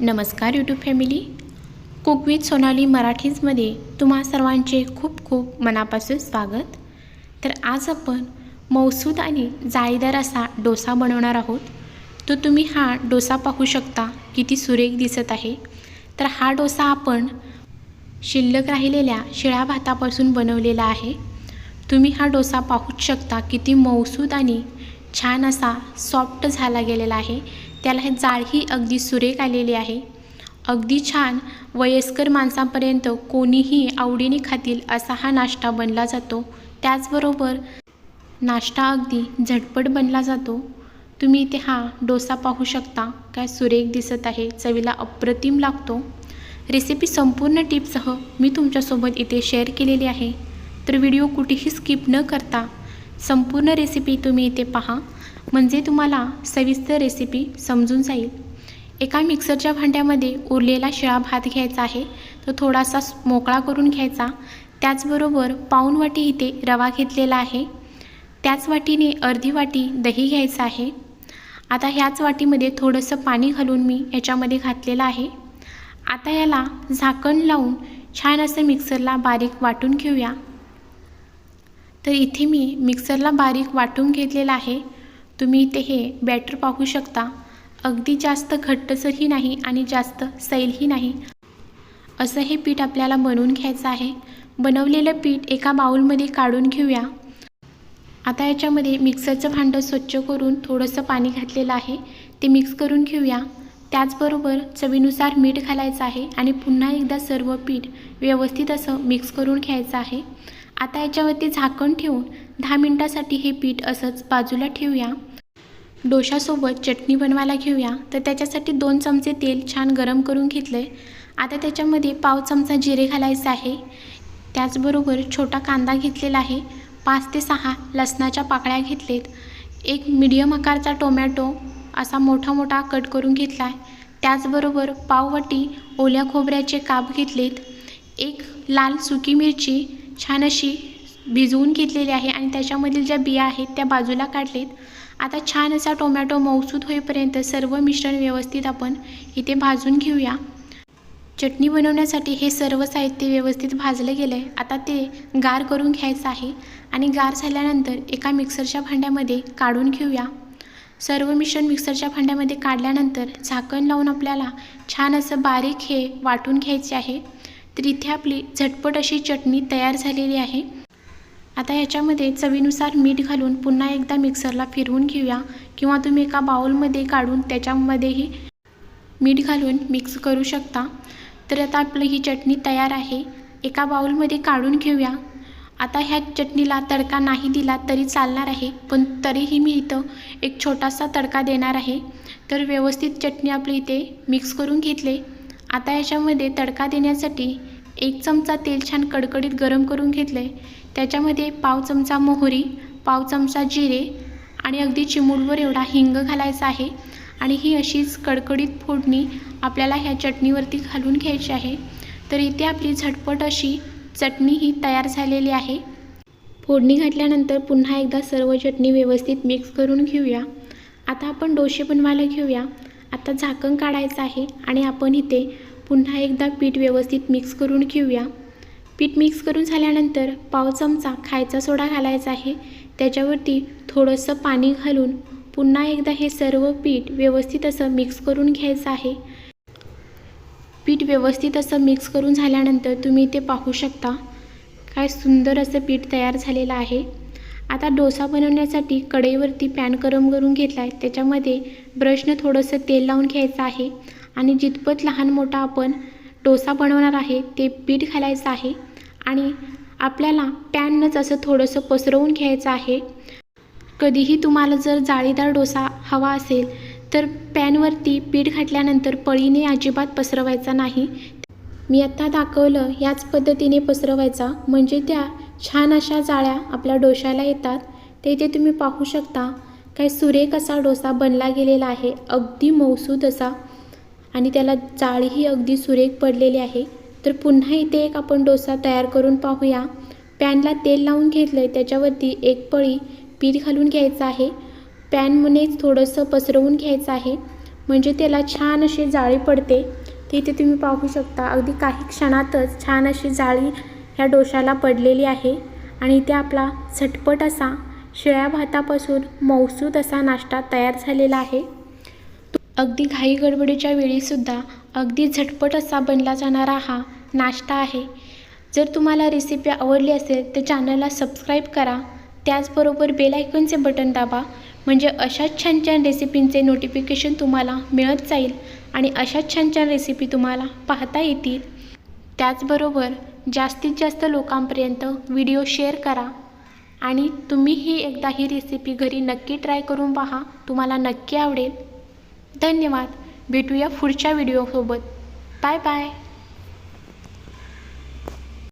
नमस्कार YouTube family cook with Sonali मराठीजमध्ये तुम्हा सर्वांचे खूप खूप मनापासून स्वागत. तर आज आपण मौसूद आणि जाळीदार असा डोसा बनवणार आहोत. तो तुम्ही हा डोसा पाहू शकता किती सुरेख दिसत आहे. तर हा डोसा आपण शिल्लक राहिलेल्या शिळ्या भातापासून बनवलेला आहे. तुम्ही हा डोसा पाहूच शकता किती मौसूद आणि छान असा सॉफ्ट झाला गेलेला आहे. त्याला हे जाळही अगदी सुरेख आलेली आहे. अगदी छान वयस्कर माणसांपर्यंत कोणीही आवडीने खातील असा हा नाश्ता बनला जातो. त्याचबरोबर नाश्ता अगदी झटपट बनला जातो. तुम्ही इथे हा डोसा पाहू शकता. काय सुरेख दिसत आहे. चवीला अप्रतिम लागतो. रेसिपी संपूर्ण टिपसह मी तुमच्यासोबत इथे शेअर केलेली आहे. तर व्हिडिओ कुठेही स्किप न करता संपूर्ण रेसिपी तुम्ही इथे पहा. म्हणजे तुम्हाला सविस्तर रेसिपी समजून जाईल. एका मिक्सरच्या भांड्यामध्ये उरलेला शिळा भात घ्यायचा आहे. तो थोडासा मोकळा करून घ्यायचा. त्याचबरोबर पाऊण वाटी इथे रवा घेतलेला आहे. त्याच वाटीने अर्धी वाटी दही घ्यायचं आहे. आता ह्याच वाटीमध्ये थोडंसं पाणी घालून मी याच्यामध्ये घातलेलं आहे. आता याला झाकण लावून छान असं मिक्सरला बारीक वाटून घेऊया. तर इथे मी मिक्सरला बारीक वाटून घेतलेलं आहे. तुम्ही इथे हे बॅटर पाहू शकता. अगदी जास्त घट्टसरही नाही आणि जास्त सैलही नाही. असं हे पीठ आपल्याला बनवून घ्यायचं आहे. बनवलेलं पीठ एका बाऊलमध्ये काढून घेऊया. आता याच्यामध्ये मिक्सरचं भांडं स्वच्छ करून थोडंसं पाणी घातलेलं आहे. ते मिक्स करून घेऊया. त्याचबरोबर चवीनुसार मीठ घालायचं आहे आणि पुन्हा एकदा सर्व पीठ व्यवस्थित असं मिक्स करून घ्यायचं आहे. आता याच्यावरती झाकण ठेवून दहा मिनटासाठी हे पीठ असंच बाजूला ठेवूया. डोशासोबत चटणी बनवायला घेऊया. तर त्याच्यासाठी दोन चमचे तेल छान गरम करून घेतलं आहे आता त्याच्यामध्ये पाव चमचा जिरे घालायचं आहे. त्याचबरोबर छोटा कांदा घेतलेला आहे. पाच ते सहा लसणाच्या पाकळ्या घेतलेत. एक मिडियम आकारचा टोमॅटो असा मोठा मोठा कट करून घेतला आहे त्याचबरोबर पाववाटी ओल्या खोबऱ्याचे काप घेतलेत. एक लाल सुकी मिरची छान अशी भिजवून घेतलेली आहे आणि त्याच्यामधील ज्या बिया आहेत त्या बाजूला काढलेत. आता छान असा टोमॅटो मौसूद होईपर्यंत सर्व मिश्रण व्यवस्थित आपण इथे भाजून घेऊया. चटणी बनवण्यासाठी हे सर्व साहित्य व्यवस्थित भाजलं गेलं आहे आता ते गार करून घ्यायचं आहे आणि गार झाल्यानंतर एका मिक्सरच्या भांड्यामध्ये काढून घेऊया. सर्व मिश्रण मिक्सरच्या भांड्यामध्ये काढल्यानंतर झाकण लावून आपल्याला छान असं बारीक हे वाटून घ्यायचे आहे. तर इथे आपली झटपट अशी चटणी तयार झालेली आहे. आता ह्याच्यामध्ये चवीनुसार मीठ घालून पुन्हा एकदा मिक्सरला फिरवून घेऊया किंवा तुम्ही एका बाउलमध्ये काढून त्याच्यामध्येही मीठ घालून मिक्स करू शकता. तर आता आपलं ही चटणी तयार आहे. एका बाउलमध्ये काढून घेऊया. आता ह्या चटणीला तडका नाही दिला तरी चालणार आहे पण तरीही मी इथं एक छोटासा तडका देणार आहे. तर व्यवस्थित चटणी आपली इथे मिक्स करून घेतले. आता याच्यामध्ये तडका देण्यासाठी एक चमचा तेल छान कडकडीत गरम करून घेतले त्याच्यामध्ये पाव चमचा मोहरी पाव चमचा जिरे आणि अगदी चिमूडवर एवढा हिंग घालायचा आहे. आणि ही अशीच कडकडीत फोडणी आपल्याला ह्या चटणीवरती घालून घ्यायची आहे. तर इथे आपली झटपट अशी चटणी ही तयार झालेली आहे. फोडणी घातल्यानंतर पुन्हा एकदा सर्व चटणी व्यवस्थित मिक्स करून घेऊया. आता आपण डोसे बनवायला घेऊया. आता झाकण काढायचं आहे आणि आपण इथे पुन्हा एकदा पीठ व्यवस्थित मिक्स करून घेऊया. पीठ मिक्स करून झाल्यानंतर पाव चमचा खायचा सोडा घालायचा आहे. त्याच्यावरती थोडंसं पाणी घालून पुन्हा एकदा हे सर्व पीठ व्यवस्थित असं मिक्स करून घ्यायचं आहे. पीठ व्यवस्थित असं मिक्स करून झाल्यानंतर तुम्ही ते पाहू शकता. काय सुंदर असं पीठ तयार झालेलं आहे. आता डोसा बनवण्यासाठी कढईवरती पॅन गरम करून घेतला आहे त्याच्यामध्ये ब्रशनं थोडंसं तेल लावून घ्यायचं आहे. आणि जितपत लहान मोठा आपण डोसा बनवणार आहे ते पीठ घालायचं आहे. आणि आपल्याला पॅननंच असं थोडंसं पसरवून घ्यायचं आहे. कधीही तुम्हाला जर जाळीदार डोसा हवा असेल तर पॅनवरती पीठ घातल्यानंतर पळीने अजिबात पसरवायचा नाही. मी आत्ता दाखवलं याच पद्धतीने पसरवायचा. म्हणजे त्या छान अशा जाळ्या आपल्या डोशाला येतात. ते इथे तुम्ही पाहू शकता. काय सुरेख असा डोसा बनला गेलेला आहे. अगदी मौसूद असा. आणि त्याला जाळीही अगदी सुरेख पडलेली आहे. तर पुन्हा इथे एक आपण डोसा तयार करून पाहूया. पॅनला तेल लावून घेतलं आहे त्याच्यावरती एक पळी पीठ घालून घ्यायचं आहे. पॅनमध्येच थोडंसं पसरवून घ्यायचं आहे. म्हणजे त्याला छान अशी जाळी पडते. ते इथे तुम्ही पाहू शकता. अगदी काही क्षणातच छान अशी जाळी ह्या डोशाला पडलेली आहे आणि इथे आपला झटपट असा शिळ्या भातापासून मौसूद असा नाश्ता तयार झालेला आहे. अगदी घाई गडबडीच्या वेळीसुद्धा अगदी झटपट असा बनला जाणारा हा नाश्ता आहे. जर तुम्हाला रेसिपी आवडली असेल तर चॅनलला सबस्क्राईब करा. त्याचबरोबर बेल आयकॉनचे बटन दाबा. म्हणजे अशाच छान छान रेसिपींचे नोटिफिकेशन तुम्हाला मिळत जाईल आणि अशाच छान छान रेसिपी तुम्हाला पाहता येतील. त्याचबरोबर जास्तीत जास्त लोकांपर्यंत व्हिडिओ शेअर करा आणि तुम्हीही एकदा ही रेसिपी घरी नक्की ट्राय करून पहा. तुम्हाला नक्की आवडेल. धन्यवाद. भेटूया पुढच्या व्हिडिओसोबत बाय बाय